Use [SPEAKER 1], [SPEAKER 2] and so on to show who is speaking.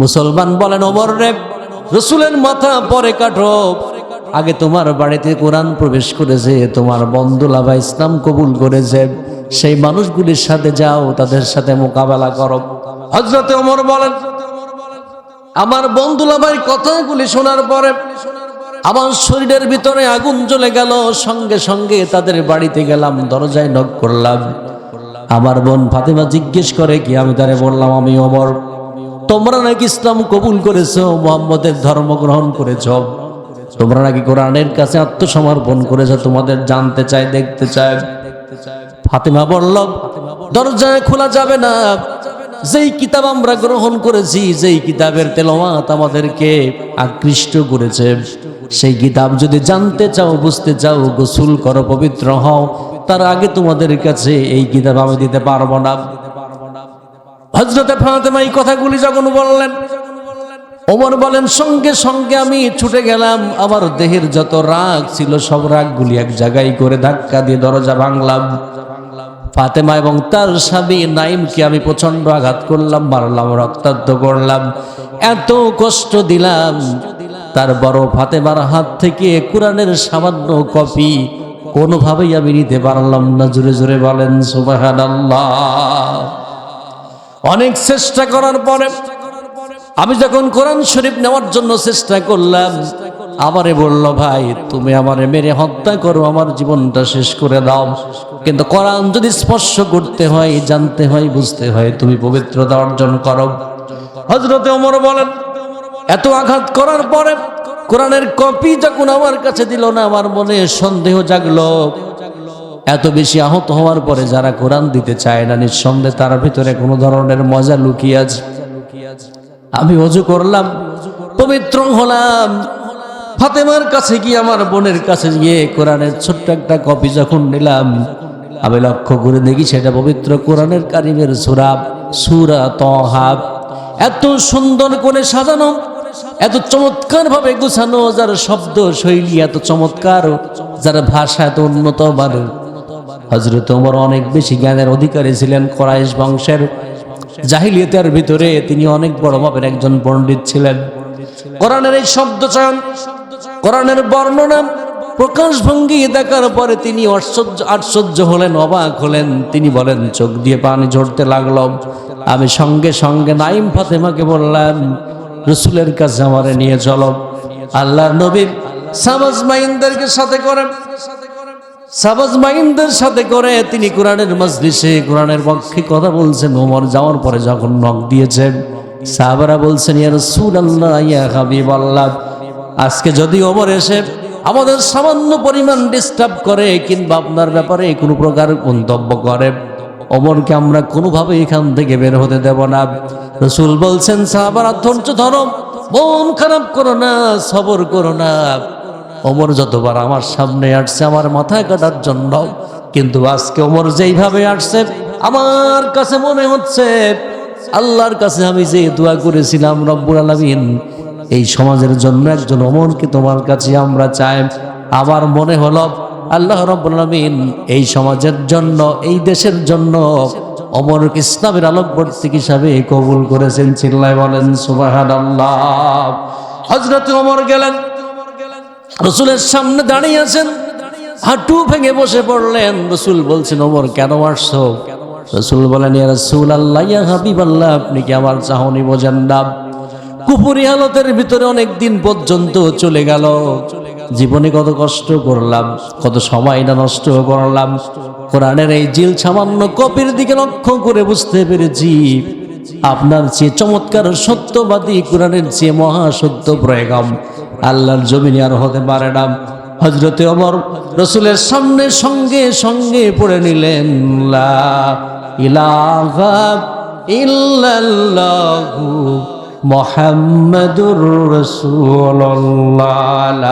[SPEAKER 1] মুসলমান বলেন, ওমর রে, রসুলের মাথা পরে কাটো। আগে তোমার বাড়িতে কোরআন প্রবেশ করেছে, তোমার বন্ধু লাভা ইসলাম কবুল করেছে। সেই মানুষগুলির সাথে যাও, তাদের সাথে মোকাবেলা করো। হজরতে ওমর বলেন, আমার বন্ধু লাভাই কথাগুলি শোনার পরে আমার শরীরের ভিতরে আগুন জ্বলে গেল। সঙ্গে সঙ্গে তাদের বাড়িতে গেলাম, দরজায় নক করলাম। আমার বোন ফাতেমা জিজ্ঞেস করে, কি আমি তারে বললাম, আমি অমর তোমরা নাকি ইসলাম কবুল করেছ, মোহাম্মদের ধর্ম গ্রহণ করেছ? তোমরা নাকি কোরআনের কাছে আত্মসমর্পণ করেছ, তোমাদের জানতে চাই দেখতে চাই ফাতেমা বলল, দরজায় খোলা যাবে না। যেই কিতাব আমরা গ্রহণ করেছি, যেই কিতাবের তেলাওয়াত আমাদেরকে আকৃষ্ট করেছে। সেই কিতাব যদি জানতে চাও, বুঝতে চাও, গোসুল করো, পবিত্র হও, তার আগে তোমাদের কাছে এই কিতাব আমি দিতে পারব না। হজরতে ফাতেমা এই কথাগুলি যখন বললেন, ওমর বলেন, সঙ্গে সঙ্গে আমি ছুটে গেলাম, আমার দেহের যত রাগ ছিল, সব রাগগুলি এক জায়গায় করে ধাক্কা দিয়ে দরজা ভাঙলাম। ফাতেমা এবং তার স্বামী নাইমকে আমি প্রচণ্ড আঘাত করলাম, মারলাম, রক্তাক্ত করলাম, এত কষ্ট দিলাম। তার বড় ফাতেমার হাত থেকে কোরআনের সামান্য কপি কোনোভাবেই আমি নিতে পারলাম না। জোরে জোরে বলেন সুবাহান অনেক চেষ্টা করার পরে আমি যখন কোরআন শরীফ নেওয়ার জন্য চেষ্টা করলাম, আমারে বলল, ভাই, তুমি আমারে মেরে হত্যা করো, আমার জীবনটা শেষ করে দাও। কিন্তু কোরআন যদি স্পর্শ করতে হয়, জানতে হয়, বুঝতে হয়, তুমি পবিত্রতা অর্জন করো। হজরতে অমর বলেন, এত আঘাত করার পরে কোরআনের কপি যখন আমার কাছে দিল না, আমার মনে সন্দেহ জাগলো। এত বেশি আহত হওয়ার পরে যারা কোরআন দিতে চায় না, নিঃসন্দেহে তার ভিতরে কোনো ধরনের মজা লুকিয়ে আছে। আমি অজু করলাম, পবিত্র হলাম। ফাতেমার কাছে গিয়ে, আমার বোনের কাছে গিয়ে কোরআনের ছোট্ট একটা কপি যখন নিলাম, আমি লক্ষ্য করে দেখি সেটা পবিত্র কোরআনের কারিমের সুরাব সুরা তহাব এত সুন্দর করে সাজানো, এত চমৎকার ভাবে গুছানো যার শব্দ শৈলী এত চমৎকার যার ভাষা, এত উন্নত মানের। হজরত ওমর অনেক বেশি জ্ঞানের অধিকারী ছিলেন কোরাইশ বংশের। জাহিলিয়তের ভিতরে তিনি অনেক বড় মাপের একজন পণ্ডিত ছিলেন। কোরআনের এই শব্দ চয়ন কোরআনের বর্ণনা প্রকাশভঙ্গি দেখার পরে তিনি আশ্চর্য আশ্চর্য হলেন, অবাক হলেন। তিনি বলেন, চোখ দিয়ে পানি ঝরতে লাগল। আমি সঙ্গে সঙ্গে নাইম ফাতেমাকে বললাম, রসুলের কাছে আমারে নিয়ে চলো। আল্লাহর নবীর সামাজ মাইনদেরকে সাথে করেন। সাবাজ মাইনদের সাথে করে তিনি কোরআনের মজলিসে, কোরআনের পক্ষে কথা বলছেন। ওমর যাওয়ার পরে যখন নখ দিয়েছেন, সাহাবারা বলছেন, ইয়া রাসূলুল্লাহ, ইয়া হাবিবাল্লাহ। আজকে যদি ওমর এসে আমাদের সামান্য পরিমাণ ডিস্টার্ব করে, কিংবা আপনার ব্যাপারে কোনো প্রকার মন্তব্য করে, ওমরকে আমরা কোনোভাবে এখান থেকে বের হতে দেব না। রসুল বলছেন, সাহাবারা ধৈর্য ধরো, মন খারাপ করো না, সবর করো না। ওমর যতবার আমার সামনে আসছে, আমার মাথায় কাটার জন্য। কিন্তু আজকে ওমর যেইভাবে আসছে, আমার কাছে মনে হচ্ছে, আল্লাহর কাছে আমি যে দোয়া করেছিলাম রব্বুল আলমিন, এই সমাজের জন্য একজন ওমরকে তোমার কাছে আমরা চাই। আমার মনে হলো, আল্লাহ রব্বুল আলমিন এই সমাজের জন্য, এই দেশের জন্য অমর ইসলামের আলোকবর্তী হিসাবে কবুল করেছেন। চিল্লায় বলেন সুবাহান আল্লাহ হজরত ওমর গেলেন রসুলের সামনে দাঁড়িয়ে আছেন। হাঁটু ভেঙে বসে পড়লেন। রসুল বলছেন, ওমর, কেন আসছো? রসুল বলেন রসুল আল্লাহ হাবিব আল্লাহ আপনি কি আমার চাহনি বোঝেন না? কুপুরি হালতের ভিতরে অনেক দিন পর্যন্ত চলে গেল। জীবনে কত কষ্ট করলাম, কত সময় না নষ্ট করলাম। কোরআনের এই জিল সামান্য কপির দিকে লক্ষ্য করে বুঝতে পেরেছি আপনার চেয়ে চমৎকার সত্যবাদী কোরআনের চেয়ে মহাসত্য প্রয়োগম। আল্লাহর জমিনে আর হতে পারে না। হজরতে অমর রসুলের সামনে সঙ্গে সঙ্গে পড়ে নিলেন মোহাম্মদুর রসুল্লাহ